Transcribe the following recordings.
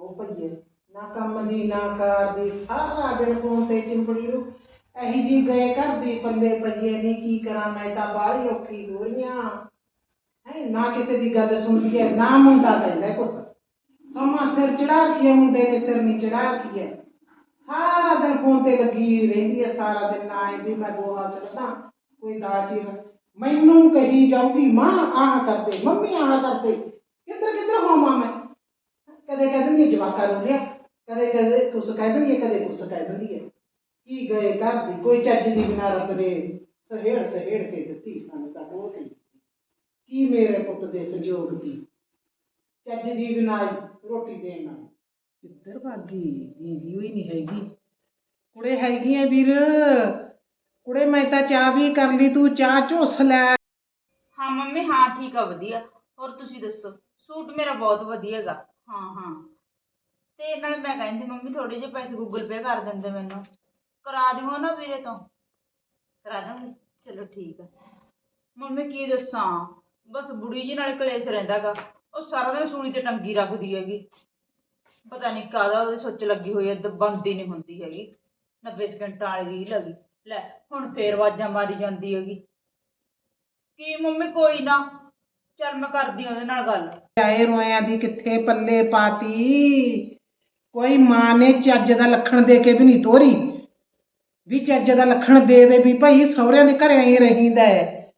ਉਹ ਭਈਏ, ਨਾ ਕੰਮ ਦੀ, ਨਾ ਕਾਰ ਦੀ, ਸਾਰਾ ਦਿਨ ਫੋਨ ਤੇ ਚਿੰਬੜੀ ਰੂ। ਅਹੀ ਜੀ ਗਏ ਘਰ ਦੀ ਪੱਲੇ ਪਈਏ ਨਹੀਂ ਕੀ ਕਰਾਂ ਮੈਂ ਤਾਂ ਬਾਹਲੀ ਔਖੀ ਹੋ ਰਹੀਆਂ ਹੈ, ਨਾ ਕਿਸੇ ਦੀ ਗੱਲ ਸੁਣਦੀ ਹੈ ਨਾ ਮੁੰਡਾ ਕਹਿੰਦਾ ਕੁਛ। ਸਮਾਂ ਸਿਰ ਚੜਾ ਰੱਖਿਆ ਮੁੰਡੇ ਨੇ ਸਿਰ ਨਹੀਂ ਚੜਾ ਰੱਖਿਆ ਸਾਰਾ ਦਿਨ ਫੋਨ ਤੇ ਲੱਗੀ ਰਹਿੰਦੀ ਹੈ ਸਾਰਾ ਦਿਨ ਨਾ ਇਹ ਵੀ ਮੈਂ ਗੋਹਾ ਚੜਦਾ, ਕੋਈ ਦਾਚੀ ਮੈਨੂੰ ਕਹੀ ਜਾਊਗੀ ਮਾਂ ਆਹ ਕਰਦੇ, ਮੰਮੀ ਆਹ ਕਰਦੇ ਕਿੱਧਰ ਕਿੱਧਰ ਹੋਵਾਂ ਮੈਂ? ਕਦੇ ਕਹਿ ਦਿੰਦੀ ਹੈ ਜਵਾਕਾਂ ਨੂੰ ਲਿਆ, ਕਦੇ ਕਦੇ ਕੁਛ ਕਹਿ ਦਿੰਦੀ ਹੈ ਕਦੇ ਕੁਛ ਕਹਿ ਦਿੰਦੀ ਹੈ ਕੀ ਗਏ ਘਰ ਦੀ, ਕੋਈ ਚੱਜ ਦੀ ਬਿਨਾ ਰੱਬ ਨੇ ਸਹੇੜ ਸਹੇੜ ਕੇ ਦਿੱਤੀ, ਸਾਨੂੰ ਤਾਂ ਡੋਲ ਕੇ। ਕੀ ਮੇਰੇ ਪੁੱਤ ਦੇ ਸੰਜੋਗ ਦੀ, ਚੱਜ ਦੀ ਬਿਨਾ ਰੋਟੀ ਦੇਣ ਨਾਲ। ਕਿੱਧਰ ਭਾਗੀ, ਦੀਦੀ ਹੋਈ ਨਹੀਂ ਹੈਗੀ। ਕੁੜੇ ਹੈਗੀ ਐ ਵੀਰ। ਕੁੜੇ, ਮੈਂ ਤਾਂ ਚਾਹ ਵੀ ਕਰ ਲਈ, ਤੂੰ ਚਾਹ ਝੋਸ ਲੈ। ਹਾਂ ਮੰਮੀ, ਹਾਂ ਠੀਕ ਆ, ਵਧੀਆ। ਹੋਰ ਤੁਸੀਂ ਦੱਸੋ? ਸੂਟ ਮੇਰਾ ਬਹੁਤ ਵਧੀਆ ਹੈਗਾ। ਹਾਂ ਹਾਂ। ਤੇ ਨਾਲ ਮੈਂ ਕਹਿੰਦੀ ਮੰਮੀ ਥੋੜੇ ਜਿਹੇ ਪੈਸੇ ਗੂਗਲ ਪੇ ਕਰ ਦਿੰਦੇ ਮੈਨੂੰ। ਕਰਾ ਦਿਓ ਨਾ ਵੀਰੇ ਤੋਂ। ਕਰਾ ਦਾਂਗੇ। ਚਲੋ ਠੀਕ ਆ। ਮੰਮੀ ਕੀ ਦੱਸਾਂ? ਬਸ ਬੁੜੀ ਜੀ ਨਾਲ ਕਲੇਸ਼ ਰਹਿੰਦਾਗਾ। ਉਹ ਸਾਰਾ ਦਿਨ ਸੂਲੀ ਤੇ ਟੰਗੀ ਰੱਖਦੀ ਹੈਗੀ। ਪਤਾ ਨਹੀਂ ਕਾਹਦਾ ਉਹਦੇ ਸੁੱਚ ਲੱਗੀ ਹੋਈ ਹੈ ਦ- ਬੰਦ ਹੀ ਨਹੀਂ ਹੁੰਦੀ ਹੈਗੀ। 90 ਸਕਿੰਟਾਂ ਵਾਲੀ ਰੀਲ ਹੈਗੀ। ਲੈ, ਹੁਣ ਫੇਰ ਆਵਾਜ਼ਾਂ ਮਾਰੀ ਜਾਂਦੀ ਹੈਗੀ। ਕੀ ਮੰਮੀ, ਕੋਈ ਨਾ। ਚੱਲ ਮੈਂ ਕਰਦੀ ਹਾਂ ਉਹਦੇ ਨਾਲ ਗੱਲ। ਆਏ ਰੋਇਆਂ ਦੀ ਕਿੱਥੇ ਪੱਲੇ ਪਾਤੀ? ਕੋਈ ਮਾਂ ਨੇ ਚੱਜ ਦਾ ਲੱਖਣ ਦੇ ਕੇ ਵੀ ਨਹੀਂ ਤੋਰੀ। ਵੀ ਚੱਜ ਦਾ ਲੱਖਣ ਦੇ ਦੇ ਵੀ ਭਾਈ ਸਹੁਰਿਆਂ ਦੇ ਘਰੇ ਹੀ ਰਹੀਦਾ ਹੈ।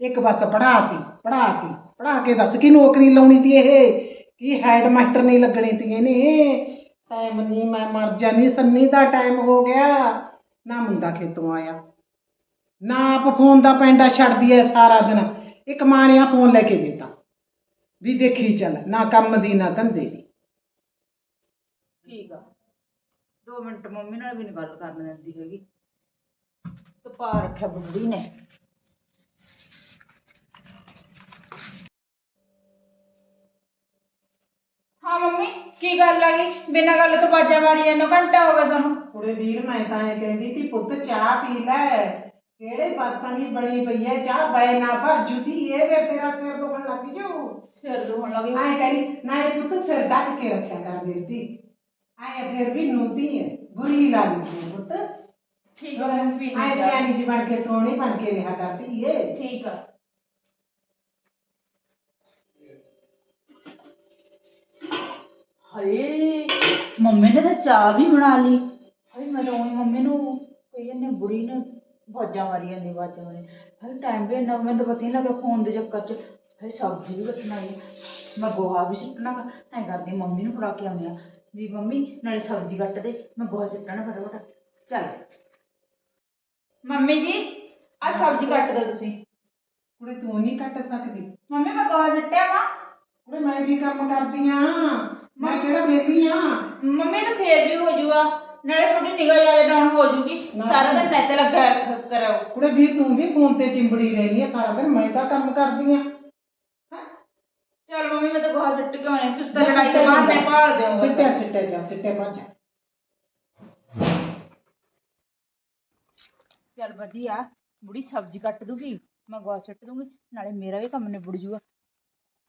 ਇੱਕ ਬਸ ਪੜਾਤੀ ਪੜਾਤੀ ਪੜਾ ਕੇ ਦੱਸ ਕੀ ਨੌਕਰੀ ਲਾਉਣੀ ਤੀ ਇਹ? ਕੀ ਹੈਡ ਮਾਸਟਰ ਨਹੀਂ ਲੱਗਣੀ ਤੀ ਇਹਨੇ? ਟਾਈਮ ਨਹੀਂ, ਮੈਂ ਮਰ ਜਾਨੀ, ਸੰਨੀ ਦਾ ਟਾਈਮ ਹੋ ਗਿਆ। ਨਾ ਮੁੰਡਾ ਖੇਤੋਂ ਆਇਆ। ਨਾ ਆਪ ਫੋਨ ਦਾ ਪੈਂਡਾ ਛੱਡਦੀ ਐ ਸਾਰਾ ਦਿਨ। ਇੱਕ ਮਾਂ ਨੇ ਆ ਫੋਨ ਲੈ ਕੇ ਦਿੱਤਾ ਵੀ ਦੇਖੀ ਚੱਲ ਨਾ ਕੰਮ ਦੀ ਨਾ ਧੰਦੇ ਦੀ ਠੀਕ ਆ 2 ਮਿੰਟ ਮੰਮੀ ਨਾਲ ਵੀ ਨੀ ਗੱਲ ਕਰਨ ਦਿੰਦੀ ਹੈਗੀ ਤਪਾ ਰੱਖਿਆ ਬੁੱਢੀ ਨੇ ਹਾਂ ਮੰਮੀ ਕੀ ਗੱਲ ਆ ਗਈ ਬਿਨਾਂ ਗੱਲ ਤੋਂ ਬਾਜਾ ਮਾਰੀ ਜਾਂਦੇ ਘੰਟਾ ਹੋ ਗਿਆ ਸਾਨੂੰ ਕੁੜੇ ਵੀਰ ਮੈਂ ਤਾਂ ਇਹ ਕਹਿੰਦੀ ਤੀ ਪੁੱਤ ਚਾਹ ਪੀ ਲੈ ਕਿਹੜੇ ਬਾਤਾਂ ਦੀ ਬਣੀ ਪਈ ਐ? ਚਾਹ ਬੈ ਨਾ ਭਰ ਜੂਦੀ ਇਹ ਵੇ ਤੇਰਾ ਸਿਰ ਦੁਖਣ ਲੱਗ ਜੂ। ਸਿਰ ਦੁਖਣ ਲੱਗੀ ਮੈਂ ਕਹਿੰਦੀ ਨਾ ਇਹ ਪੁੱਤ ਸਿਰ ਢੱਕ ਕੇ ਰੱਖਿਆ ਕਰ ਦੇਤੀ। ਆਏ ਫਿਰ ਵੀ ਨੂਤੀ ਐ। ਬੁਰੀ ਲੱਗਦੀ ਐ ਪੁੱਤ। ਠੀਕ ਲਈ ਚਾਹ। ਸਿਆਣੀ ਜੀ ਬਣ ਕੇ ਸੋਹਣੀ ਬਣ ਕੇ ਰਿਹਾ ਕਰਦੀ ਏ ਠੀਕ ਆ। ਹਾਏ। ਮੰਮੀ ਨੇ ਤਾਂ ਚਾਹ ਵੀ ਬਣਾ ਲਈ। ਹਾਏ ਮੈਂ ਤਾਂ ਉਹੀ ਮੰਮੀ ਨੂੰ ਕਹੀ ਜਾਂਦੀ ਬੁੜੀ ਨੇ ਵਾਜਾਂ ਮਾਰੀ ਜਾਂਦੀ ਵਾਜਾਂ ਮਾਰੀ ਹਾਏ ਟਾਈਮ ਵੀ ਇੰਨਾ ਮੈਨੂੰ ਤਾਂ ਪਤਾ ਹੀ ਨਹੀਂ ਲੱਗਾ ਫੋਨ ਦੇ ਚੱਕਰ 'ਚ। ਹਾਏ ਸਬਜ਼ੀ ਵੀ ਕੱਟਣਾ ਹੈ ਮੈਂ ਗੋਹਾ ਵੀ ਸਿੱਟਣਾ ਗਾ। ਐਂ ਕਰਦੀ ਮੰਮੀ ਨੂੰ ਫੜਾ ਕੇ ਆਉਂਦੀ ਆ। ਵੀ ਮੰਮੀ ਨਾਲੇ ਸਬਜ਼ੀ ਕੱਟ ਦੇ ਮੈਂ ਗੋਹਾ ਸਿੱਟਣਾ ਫਟਾਫਟ। ਚੱਲ। ਮੰਮੀ ਜੀ ਆ ਸਬਜ਼ੀ ਕੱਟ ਦਿਓ ਤੁਸੀਂ। ਕੁੜੇ ਤੂੰ ਨਹੀਂ ਕੱਟ ਸਕਦੀ। ਮੰਮੀ ਮੈਂ ਗੋਹਾ ਸਿੱਟਿਆ ਵਾ। ਕੁੜੇ ਮੈਂ ਵੀ ਕੰਮ ਕਰਦੀ ਆ। ਮੈਂ ਕਿਹੜਾ ਵਿਹਲੀ ਆ? ਮੰਮੀ ਤਾਂ ਫੇਰ ਵੀ ਹੋ ਜੂਗਾ। ਨਾਲੇ ਛੋਟੀ ਨਿਗਾਹ ਜ਼ਿਆਦਾ ਡਾਊਨ ਹੋ ਜੂਗੀ ਨਾ। ਸਾਰਾ ਦਿਨ ਨੈਟ ਲੱਗਾ ਰੱਖ ਕਰੋ ਕੁੜੇ ਵੀਰ ਤੂੰ ਵੀ ਫੋਨ ਤੇ ਚਿੰਬੜੀ ਰਹਿੰਦੀ ਆ ਸਾਰਾ ਦਿਨ ਮੈਂ ਤਾਂ ਕੰਮ ਕਰਦੀ ਆ। ਚਲ ਮੰਮੀ ਮੈਂ ਤਾਂ ਗੋਹਾ ਸਿੱਟ ਕੇ ਆਉਣੀ ਤੁਸੀਂ ਤਾਂ ਲੜਾਈ ਦੇ ਬਾਅਦ ਨਹੀਂ ਭਾਲ ਦਿਓ ਸਿੱਟੇ ਸਿੱਟੇ ਜਾ ਸਿੱਟੇ ਭੱਜ ਚਲ ਵਧੀਆ। ਬੁੜੀ ਸਬਜ਼ੀ ਕੱਟ ਦੂਗੀ ਮੈਂ ਗੋਹਾ ਸਿੱਟ ਦੂੰਗੀ ਨਾਲੇ ਮੇਰਾ ਵੀ ਕੰਮ ਨਿਬੜ ਜੂਗਾ।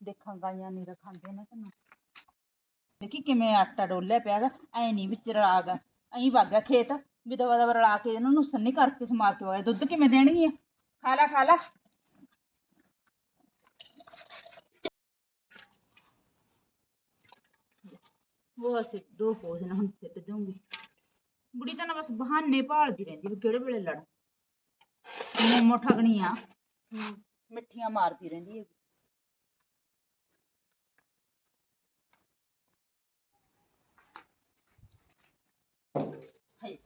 ਦੇਖਾਂ ਗਾਈਆਂ ਨਹੀਂ ਰਖਾਂਦੇ ਨਾ ਤੈਨੂੰ ਦੇਖੀ ਕਿਵੇਂ ਆਟਾ ਡੋਲਿਆ ਪਿਆਗਾ ਐ ਨਹੀਂ ਵਿੱਚ ਰਲਾ ਗਾ ਐਂ ਵਗ ਖੇਤ ਵੀ ਦਵਾ ਦਵਾ ਰਲਾ ਕੇ ਇਹਨਾਂ ਨੂੰ ਸੰਨੀ ਕਰਕੇ ਸਮਾ ਕੇ ਆਇਆ ਦੁੱਧ ਕਿਵੇਂ ਦੇਣਗੀਆਂ ਖਾ ਲੈ ਖਾ ਲੈ। ਉਹ ਸਿੱਟ ਦੋ ਪੋਸ ਨਾ ਹੁਣ ਸਿੱਟ ਦੂੰਗੀ ਬੁੜੀ ਤਾਂ ਨਾ ਬਸ ਬਹਾਨੇ ਭਾਲਦੀ ਰਹਿੰਦੀ ਵੀ ਕਿਹੜੇ ਵੇਲੇ ਲੜ। ਮੋਮੋ ਠਗਣੀ ਆ। ਮਿੱਠੀਆਂ ਮਾਰਦੀ ਰਹਿੰਦੀ ਹੈ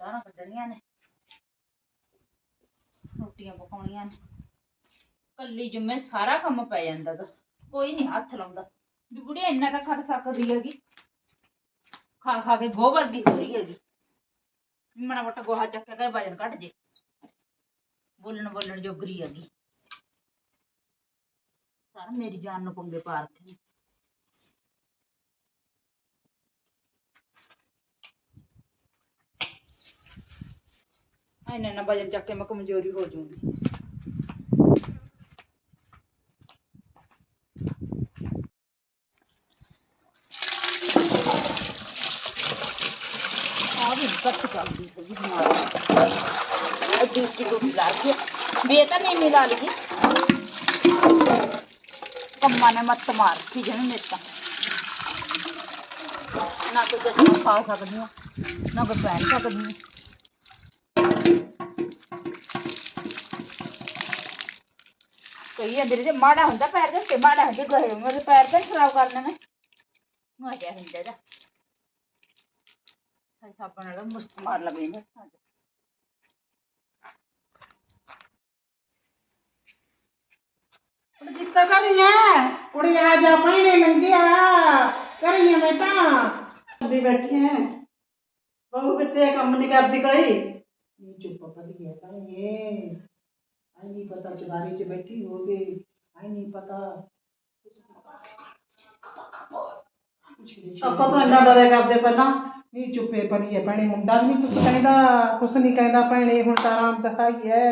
ਹਈ ਕੱਢਣੀਆਂ ਨੇ। ਰੋਟੀਆਂ ਪਕਾਉਣੀਆਂ ਨੇ। ਕੱਲੀ ਜੁਮੇ ਸਾਰਾ ਕੰਮ ਪੈ ਜਾਂਦਾ ਗਾ। ਕੋਈ ਨਹੀਂ ਹੱਥ ਲਾਉਂਦਾ। ਵੀ ਬੁੜੀ ਇੰਨਾ ਤਾਂ ਖੜ ਸਕਦੀ ਹੈਗੀ। ਖਾ ਖਾ ਕੇ ਗੋਹ ਵਰਗੀ ਹੋ ਰਹੀ ਹੈਗੀ ਮਣਾ ਮੋਟਾ ਗੋਹਾ ਚੱਕਿਆ ਕਰ ਵਜਨ ਘਟ ਜੇ। ਬੋਲਣ ਬੋਲਣ ਜੋਗਰੀ ਹੈਗੀ। ਸਾਰਾ ਮੇਰੀ ਜਾਨ ਨੂੰ ਪੰਗੇ ਪਾ ਰੱਖੇ ਨੇ ਇੰਨਾ ਨਾ ਵਜਨ ਚੱਕ ਕੇ ਮੈਂ ਕਮਜ਼ੋਰੀ ਹੋ ਜਾਊਂਗੀ। ਆ ਵੀ ਕੱਟ ਚੱਲਦੀ ਹੈਗੀ ਬਿਮਾਰੀ। ਉਹ ਦੂਸਰੀ ਟੂਟੀ ਲਾ ਕੇ ਵੀ ਇਹ ਤਾਂ ਨਹੀਂ ਮਿਲਾ ਲਈ ਕੰਮਾਂ ਨੇ ਮੱਤ ਮਾਰ ਕੀ ਜਣ ਮੇਰੇ ਤਾਂ। ਕਈ ਅੰਦਰ ਜੇ ਮਾੜਾ ਹੁੰਦਾ ਪੈਰ ਦੇ ਉੱਤੇ ਮਾੜਾ ਹੁੰਦੇ ਗਏ ਮੇਰੇ ਪੈਰ ਤਾਂ ਨੀ ਖਰਾਬ ਕਰਨੇ ਮੈਂ ਮਜ਼ਾ ਹੁੰਦਾ ਇਹਦਾ। ਹਾਂ ਸਾਬਣ ਨਾਲ ਮੁਸਕ ਮਾਰ ਲਵੇ ਮੈਂ। ਹੁਣ ਕਿੱਤਾ ਕਰੀਏ ਕੁੜੀ ਆ ਜਾ ਪੈਣੇ ਲੰਗਿਆ ਕਰੀਏ ਮੈਂ ਤਾਂ। ਦੀ ਬੈਠੀ ਹੈ ਬਹੂ ਕਿਤੇ ਕੰਮ ਨਹੀਂ ਕਰਦੀ ਕੋਈ? ਨੀ ਚੁੱਪ ਕਰੀ ਹੈ ਕਰੀਏ ਆਈ ਨਹੀਂ ਪਤਾ ਚੁਰਾਰੇ 'ਚ ਬੈਠੀ ਹੋਵੇ ਆਈ ਨਹੀਂ ਪਤਾ। ਆਪਾਂ ਤਾਂ ਇੰਨਾ ਡਰੇ ਕਰਦੇ ਪਹਿਲਾਂ ਨਹੀਂ ਚੁੱਪੇ ਪਰੀਏ ਭੈਣੇ ਮੁੰਡਾ ਵੀ ਨਹੀਂ ਕੁਛ ਕਹਿੰਦਾ ਕੁਛ ਨਹੀਂ ਕਹਿੰਦਾ ਭੈਣੇ ਹੁਣ ਤਾਂ ਆਰਾਮ ਦਿਖਾਈ ਹੈ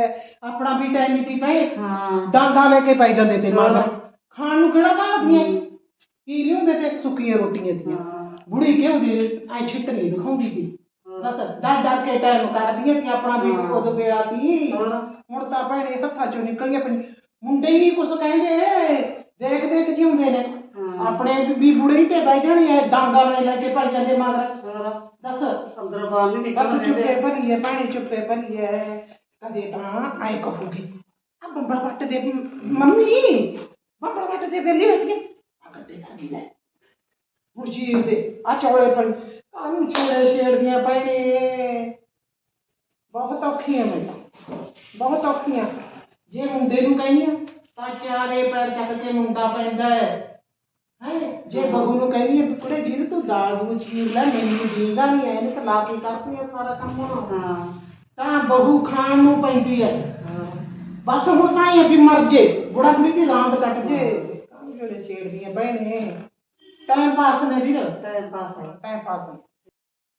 ਆਪਣਾ ਵੀ ਟਾਈਮ ਨਹੀਂ ਭੈਣੇ। ਹਾਂ। ਡਾਂਗਾ ਲੈ ਕੇ ਪਾਈ ਜਾਂਦੇ ਤੇ ਮਾਂ। ਖਾਣ ਨੂੰ ਕਿਹੜਾ ਭਾਲਦੀਆਂ ਕੀ ਲਿਉਂਦੇ ਤੇ ਸੁੱਕੀਆਂ ਰੋਟੀਆਂ ਦੀਆਂ? ਬੁੜੀ ਕਿਉਂ ਦੀ ਐ ਨਹੀਂ ਦਿਖਾਉਂਦੀ ਸੀ ਦੱਸ ਡਰ ਡਰ ਕੇ ਟਾਈਮ ਕੱਢਦੀਆਂ ਸੀ ਆਪਣਾ ਵੀ ਹਾਂ। ਉਦੋਂ ਵੇਲਾ ਸੀ ਹੋਰ ਹੁਣ ਤਾਂ ਭੈਣੇ ਹੱਥਾਂ ਚੋਂ ਨਿਕਲੀਆਂ ਪਈ ਮੁੰਡੇ ਹੀ ਨਹੀਂ ਕੁਛ ਕਹਿੰਦੇ। ਦੇਖ ਦੇਖ ਜਿਉਂਦੇ ਨੇ। ਹਾਂ। ਆਪਣੇ ਵੀ ਬੁੜੇ ਹੀ ਤੇ ਬਹਿ ਜਾਣੀ ਐ ਡਾਂਗਾ ਲੈ ਲੈ ਕੇ ਪਾਈ ਜਾਂਦੇ ਮਗਰ। ਹੋਰ? ਦੱਸ। ਅੰਦਰ ਬਾਹਰ ਨਹੀਂ ਬਸ ਨਿਕਲਣ ਚੁੱਪੇ ਦਿੰਦੇ। ਭਰੀਏ ਭੈਣੇ ਚੁੱਪੇ ਭਰੀਏ। ਕਦੇ ਤਾਂ ਐ ਕਹੂਗੀ ਆ ਬੰਬਲ ਵੱਟ ਦੇ ਮੰਮੀ। ਬੰਬਲ ਵੱਟ ਦੇ ਬੇਲੀ ਬੈਠੀ ਅਗਰ ਦੇ ਖਾਦੀ ਲੈ ਮੁਰਜੀ ਦੇ ਆ ਚੌੜੇ ਪਣ ਕਾਨੂੰ ਛੇੜੇ ਛੇੜਦੀਆਂ ਭੈਣੇ ਬਹੁਤ ਔਖੀਆਂ ਮੈਂ ਤਾਂ ਬਹੁਤ ਔਖੀਆਂ। ਜੇ ਮੁੰਡੇ ਨੂੰ ਕਹਿੰਦੀਆਂ ਤਾਂ ਚਾਰੇ ਪੈਰ ਚੱਕ ਕੇ ਮੁੰਡਾ ਪੈਂਦਾ ਹੈ। ਹੈ? ਜੇ ਬਹੂ ਨੂੰ ਕਹਿੰਦੀ ਹੈ ਕੁੜੇ ਵੀਰ ਤੂੰ ਦਾਲ ਨੂੰ ਚੀਰ ਲੈ ਮੈਨੂੰ ਜੀਂਦਾ ਨਹੀਂ ਐ ਨੇ ਲਾ ਕੇ ਕਰਦੀ ਆ ਸਾਰਾ ਕੰਮ ਹਾਂ। ਤਾਂ ਬਹੂ ਖਾਣ ਨੂੰ ਪੈਂਦੀ ਹੈ। ਬਸ ਹੁਣ ਤਾਂ ਇਹ ਆ ਵੀ ਮਰ ਜੇ। ਬੁੜਾ ਬੁੜੀ ਦੀ ਰਾਂਦ ਕੱਟ ਜੇ। ਕੰਮ ਜਿਹੜੇ ਛੇੜਦੀਆਂ ਬਹਿਣੇ ਟਾਈਮ ਪਾਸ ਨੇ ਵੀਰ। ਟਾਈਮ ਪਾਸ ਹੈ ਟਾਈਮ ਪਾਸ ਨੇ।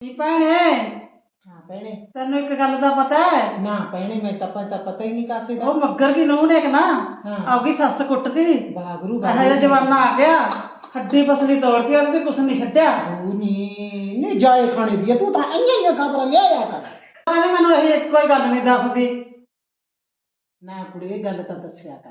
ਕੀ ਭੈਣੇ? ਹਾਂ ਭੈਣੇ। ਤੈਨੂੰ ਇੱਕ ਗੱਲ ਦਾ ਪਤਾ ਹੈ? ਨਾ ਭੈਣੇ ਮੈਂ ਤਾਂ ਪਤਾ ਪਤਾ ਹੀ ਨਹੀਂ ਕਾਸੇ ਦਾ ਉਹ ਮੱਗਰ ਕੀ ਨੂੰਹ ਨੇ ਕਿ ਨਾ ਹਾਂ। ਆਪਕੀ ਸੱਸ ਕੁੱਟਦੀ। ਬਾਗਰੂ ਇਹੋ ਜਿਹਾ ਜਮਾਨਾ ਆ ਗਿਆ। ਹੱਡੀ ਪਸਲੀ ਤੋੜਦੀ ਆ ਤੇ ਕੁਛ ਨਹੀਂ ਛੱਡਿਆ। ਉਹ ਨਹੀਂ ਨਹੀਂ ਜਾਏ ਖਾਣੇ ਦੀ ਤੂੰ ਤਾਂ ਇੰਨੀਆਂ ਇੰਨੀਆਂ ਖਬਰਾਂ ਲਿਆਇਆ ਕਰ। ਕਹਿੰਦੇ ਮੈਨੂੰ ਇਹ ਇੱਕੋ ਹੀ ਗੱਲ ਨਹੀਂ ਦੱਸਦੀ। ਨਾ ਕੁੜੀਏ ਗੱਲ ਤਾਂ ਦੱਸਿਆ ਕਰ।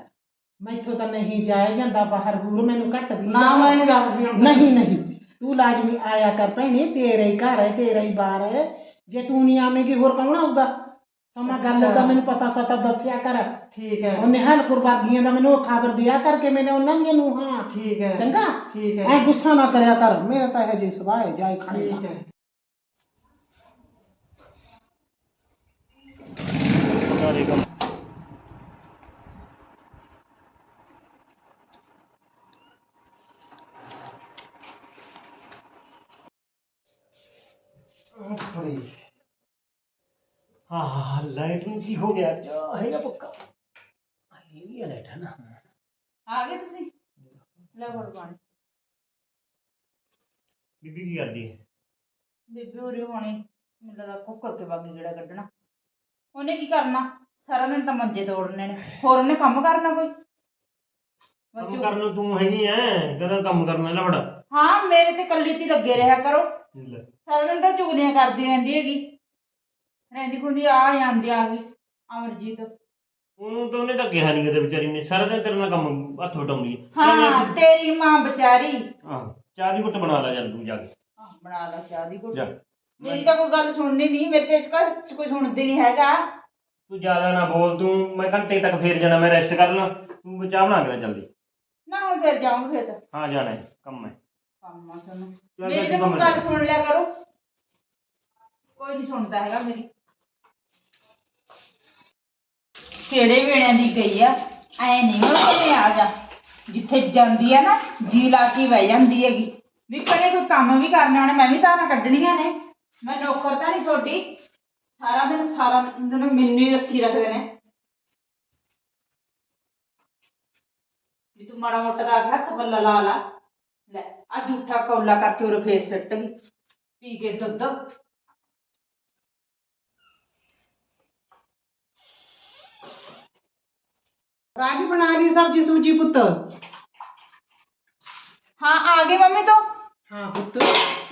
ਮੈਥੋਂ ਤਾਂ ਨਹੀਂ ਜਾਇਆ ਜਾਂਦਾ ਬਾਹਰ ਬੂਰ ਮੈਨੂੰ ਘੱਟ ਦੀ ਨਾ ਮੈਂ ਨਹੀਂ ਦੱਸਦੀ ਹੁਣ ਨਹੀਂ ਨਹੀਂ। ਤੂੰ ਲਾਜ਼ਮੀ ਆਇਆ ਕਰ ਭੈਣੇ ਤੇਰਾ ਹੀ ਘਰ ਹੈ ਤੇਰਾ ਹੀ ਬਾਰ ਹੈ। ਜੇ ਤੂੰ ਨਹੀਂ ਆਵੇਂਗੀ ਹੋਰ ਕੌਣ ਆਊਗਾ? ਸਮਾਂ ਗੱਲ ਦਾ ਮੈਨੂੰ ਪਤਾ ਸਤਾ ਦੱਸਿਆ ਕਰ। ਠੀਕ ਹੈ। ਉਹ ਨਿਹਾਲ ਕੁਰਬਾਨੀਆਂ ਦਾ ਮੈਨੂੰ ਖਬਰ ਦਿਆ ਕਰਕੇ ਮੈਨੇ ਉਹਨਾਂ ਦੀਆਂ ਨੂੰ ਹਾਂ ਠੀਕ ਹੈ। ਚੰਗਾ? ਠੀਕ ਐ ਹੈ ਗੁੱਸਾ ਨਾ ਕਰਿਆ ਕਰ। ਮੇਰਾ ਤਾਂ ਇਹ ਜੀ ਸੁਭਾਅ ਹੈ ਜਾਏ ਖਾਣੇ ਠੀਕ ਦਾ ਹੈ। ਹਾਂ ਲਾਈਟ ਨੂੰ ਕੀ ਹੋ ਗਿਆ? ਜਾ ਹੈਗਾ ਪੱਕਾ। ਇਹ ਵੀ ਲਾਈਟ ਹੈ ਨਾ? ਆ ਗਏ ਤੁਸੀਂ? ਲੈ ਫੜ ਪਾਣੀ। ਬੀਬੀ ਕੀ ਕਰਦੀ ਹੈ? ਬੀਬੀ ਉਰੇ ਹੋਣੀ। ਮੈਨੂੰ ਲੱਗਦਾ ਕੁੱਕਰ ਕੇ ਬਾਗੀ ਜਿਹੜਾ ਕੱਢਣਾ। ਉਹਨੇ ਕੀ ਕਰਨਾ? ਸਾਰਾ ਦਿਨ ਤਾਂ ਮੰਜੇ ਤੋੜਨੇ ਨੇ। ਹੋਰ ਉਹਨੇ ਕੰਮ ਕਰਨਾ ਕੋਈ? ਕੰਮ ਬੱਚੂ- ਕਰਨ ਨੂੰ ਤੂੰ ਹੈਗੀ ਐ। ਤੇਰਾ ਕੰਮ ਕਰਨਾ ਹਾਂ ਮੇਰੇ ਤੇ ਕੱਲੀ ਤੇ ਲੱਗੇ ਰਿਹਾ ਕਰੋ। ਲੈ। ਸਾਰਾ ਦਿਨ ਤਾਂ ਚੁਗਲੀਆਂ ਕਰਦੀ ਰਹਿੰਦੀ ਹੈਗੀ। ਰਹਿੰਦੀ ਖੁੰਦੀ ਆ ਜਾਂਦੀ ਆ ਗਈ ਅਮਰਜੀਤ। ਉਹਨੂੰ ਤਾਂ ਉਹਨੇ ਤਾਂ ਕਿਹਾ ਨਹੀਂ ਕਦੇ ਵਿਚਾਰੀ ਨੇ। ਸਾਰਾ ਦਿਨ ਤੇਰੇ ਨਾਲ ਕੰਮ ਹੱਥ ਵਟਾਉਂਦੀ ਹੈ। ਹਾਂ ਤੇਰੀ ਮਾਂ ਵਿਚਾਰੀ ਹਾਂ ਚਾਹ ਦੀ ਘੁੱਟ ਬਣਾ ਲੈ ਚੱਲ ਤੂੰ ਜਾ ਕੇ। ਹਾਂ, ਬਣਾ ਲੈ ਚਾਹ ਦੀ ਘੁੱਟ। ਜਾ। ਮੇਰੀ ਤਾਂ ਕੋਈ ਗੱਲ ਸੁਣਨੀ ਨਹੀਂ ਮੇਰੇ ਤੇ ਇਸ ਘਰ ਚ ਕੋਈ ਸੁਣਦੀ ਨਹੀਂ ਹੈਗਾ। ਤੂੰ ਜ਼ਿਆਦਾ ਨਾ ਬੋਲ ਤੂੰ। ਮੈਂ ਘੰਟੇ ਤੱਕ ਫੇਰ ਜਾਣਾ ਮੈਂ ਰੈਸਟ ਕਰ ਲਾਂ। ਤੂੰ ਚਾਹ ਬਣਾ ਕੇ ਲੈ ਜਲਦੀ ਨਾ ਹੁਣ ਫਿਰ ਜਾਊਂਗੀ ਖੇਤ ਹਾਂ ਜਾਣਾ ਹੈ ਕੰਮ ਹੈ। ਮੇਰੀ ਜਾ ਤਾਂ ਕੰਮ ਕੋਈ ਗੱਲ ਸੁਣ ਲਿਆ ਕਰੋ ਕੋਈ ਨਹੀਂ ਸੁਣਦਾ ਹੈਗਾ ਮੇਰੀ ਕਿਹੜੇ ਵੇਲਿਆਂ ਦੀ ਗਈ ਆ ਐ ਨਹੀਂ ਹੁਣ ਕਿਵੇਂ ਆ ਜਾ ਜਿੱਥੇ ਜਾਂਦੀ ਆ ਨਾ ਜੀ ਲਾ ਕੇ ਬਹਿ ਜਾਂਦੀ ਹੈਗੀ ਵੀ ਕਦੇ ਕੋਈ ਕੰਮ ਵੀ ਕਰਨਾ ਉਹਨੇ ਮੈਂ ਵੀ ਤਾਂ ਕੱਢਣੀਆਂ ਨੇ ਮੈਂ ਨੌਕਰ ਤਾਂ ਨਹੀਂ ਛੋਡੀ ਸਾਰਾ ਦਿਨ ਸਾਰਾ ਦਿਨ ਮੈਨੂੰ ਹੀ ਰੱਖੀ ਰੱਖਦੇ ਨੇ ਵੀ ਤੂੰ ਮਾੜਾ ਮੋਟਾ ਦਾ ਹੱਥ ਪੱਲਾ ਲਾ ਲਾ ਲੈ ਆ ਝੂਠਾ ਕੌਲਾ ਕਰਕੇ ਉਹ ਫੇਰ ਸਿੱਟ ਗਈ। ਪੀ ਕੇ ਦੁੱਧ। ਰਾਜੀ ਬਣਾ ਲਈ ਸਬਜੀ ਸੂਜੀ ਪੁੱਤ। ਹਾਂ ਆ ਗਏ ਮੰਮੀ ਤੋਂ। ਹਾਂ ਪੁੱਤ।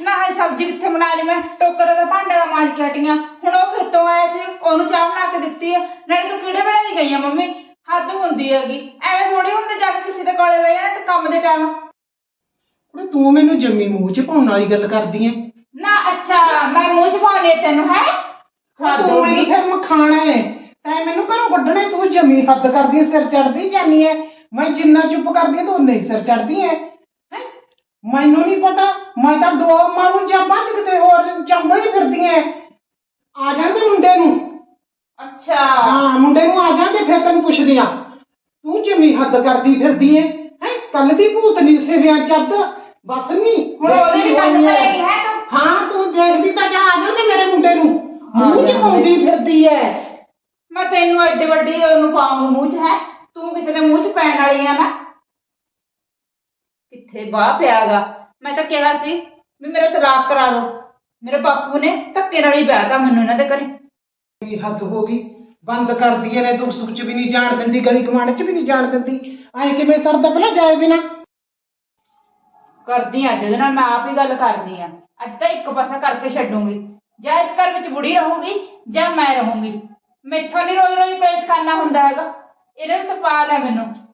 ਨਾ ਹੈ ਸਬਜ਼ੀ ਕਿੱਥੇ ਬਣਾ ਲਈ ਮੈਂ? ਟੋਕਰੇ ਦਾ ਭਾਂਡੇ ਦਾ ਮਾਂਜ ਕੇ ਹਟੀਆਂ। ਹੁਣ ਉਹ ਖੇਤੋਂ ਆਇਆ ਸੀ ਉਹਨੂੰ ਚਾਹ ਬਣਾ ਕੇ ਦਿੱਤੀ ਹੈ ਨਾਲੇ ਤੂੰ ਕਿਹੜੇ ਵੇਲੇ ਦੀ ਗਈ ਆ ਮੰਮੀ? ਹੱਦ ਹੁੰਦੀ ਹੈਗੀ। ਐਵੇਂ ਥੋੜੀ ਹੁੰਦੇ ਜਾ ਕੇ ਕਿਸੇ ਦੇ ਕੋਲੇ ਬਹਿ ਜਾਣਾ ਤੇ ਕੰਮ ਦੇ ਟਾਈਮ ਕੁੜੇ ਤੂੰ ਮੈਨੂੰ ਜੰਮੀ ਮੂੰਹ 'ਚ ਪਾਉਣ ਵਾਲੀ ਗੱਲ ਕਰਦੀ ਐ। ਨਾ ਅੱਛਾ ਮੈਂ ਮੂੰਹ ਚ ਪਾਉਣੀ ਤੈਨੂੰ ਹੈ? ਤੂੰ ਮੈਨੂੰ ਫਿਰ ਮਖਾਣਾ ਹੈ ਤੈਂ ਮੈਨੂੰ ਘਰੋਂ ਕੱਢਣਾ ਹੈ, ਤੂੰ ਜੰਮੀ ਹੱਦ ਕਰਦੀ ਐ ਸਿਰ ਚੜਦੀ ਜਾਨੀ ਐ। ਮੈਂ ਜਿੰਨਾ ਚੁੱਪ ਕਰਦੀ ਐ ਤੂੰ ਉਨਾ ਹੀ ਸਿਰ ਚੜਦੀ ਐ। ਹੈਂ? ਮੈਨੂੰ ਨਹੀਂ ਪਤਾ ਮੈਂ ਤਾਂ ਦੋ ਮਾਰੂ ਜਾਂ ਬੱਜ ਕਿਤੇ ਹੋਰ ਚੰਬਲ ਹੀ ਫਿਰਦੀ ਐ। ਆ ਜਾਂਦੇ ਮੁੰਡੇ ਨੂੰ। ਅੱਛਾ। ਹਾਂ ਮੁੰਡੇ ਨੂੰ ਆ ਜਾਂਦੇ ਫਿਰ ਤੈਨੂੰ ਪੁੱਛਦੀ ਆ। ਤੂੰ ਜੰਮੀ ਹੱਦ ਕਰਦੀ ਫਿਰਦੀ ਐ। ਹੈ ਕੱਲ ਦੀ ਭੂਤਨੀ ਸਿਵਿਆਂ ਚੱਦ ਬਸ ਨਹੀਂ ਹੁਣ ਉਹਦੇ ਵੀ ਗੱਲ ਕਰੇਗੀ ਹੈ ਤੂੰ। ਹਾਂ ਤੂੰ ਦੇਖਦੀ ਤਾਂ ਜਾ ਆ ਜਾਂਦੇ ਮੇਰੇ ਮੁੰਡੇ ਨੂੰ। ਮੂੰਹ ਚ। ਪਾਉਂਦੀ ਫਿਰਦੀ ਐ। ਮੈਂ ਤੈਨੂੰ ਐਡੀ ਵੱਡੀ ਉਹਨੂੰ ਪਾਉਂਗੀ ਮੂੰਹ 'ਚ ਹੈ। ਤੂੰ ਕਿਸੇ ਦੇ ਮੂੰਹ 'ਚ ਪੈਣ ਵਾਲੀ ਆ ਨਾ। ਕਿੱਥੇ ਬਾਹ ਪਿਆਗਾ। ਮੈਂ ਤਾਂ ਕਿਹਾ ਸੀ ਵੀ ਮੇਰਾ ਤਲਾਕ ਕਰਾ ਦਿਓ ਮੇਰੇ ਬਾਪੂ ਨੇ ਧੱਕੇ ਨਾਲ ਹੀ ਵਿਆਹਤਾ ਮੈਨੂੰ ਇਹਨਾਂ ਦੇ ਘਰੇ। ਵੀ ਹੱਦ ਹੋ ਗਈ? ਬੰਦ ਕਰਦੀ ਐ ਨੇ ਦੁੱਖ ਸੁੱਖ ਚ ਵੀ ਨਹੀਂ ਜਾਣ ਦਿੰਦੀ ਗਲੀ ਕਮਾਂਡ ਚ ਵੀ ਨਹੀਂ ਜਾਣ ਦਿੰਦੀ। ਐ ਕਿਵੇਂ ਸਰਦਾ ਪਹਿਲਾਂ ਜਾਏ ਬਿਨਾ? ਕਰਦੀ ਆ ਜਿਹਦੇ ਨਾਲ ਮੈਂ ਆਪ ਹੀ ਗੱਲ ਕਰਦੀ ਆ। ਅੱਜ ਤਾਂ ਇੱਕ ਪਾਸਾ ਕਰਕੇ ਛੱਡੂੰਗੀ। ਜਾਂ ਇਸ ਘਰ ਵਿੱਚ ਬੁੜੀ ਰਹੂਗੀ, ਜਾਂ ਮੈਂ ਰਹੂੰਗੀ। ਮੈਥੋਂ ਨਹੀਂ ਰੋਜ਼ ਰੋਜ਼ ਪੇਸ਼ ਕਰਨਾ ਹੁੰਦਾ ਹੈਗਾ। ਇਹਦੇ ਤਾਂ ਤਪਾਲ ਹੈ ਮੈਨੂੰ।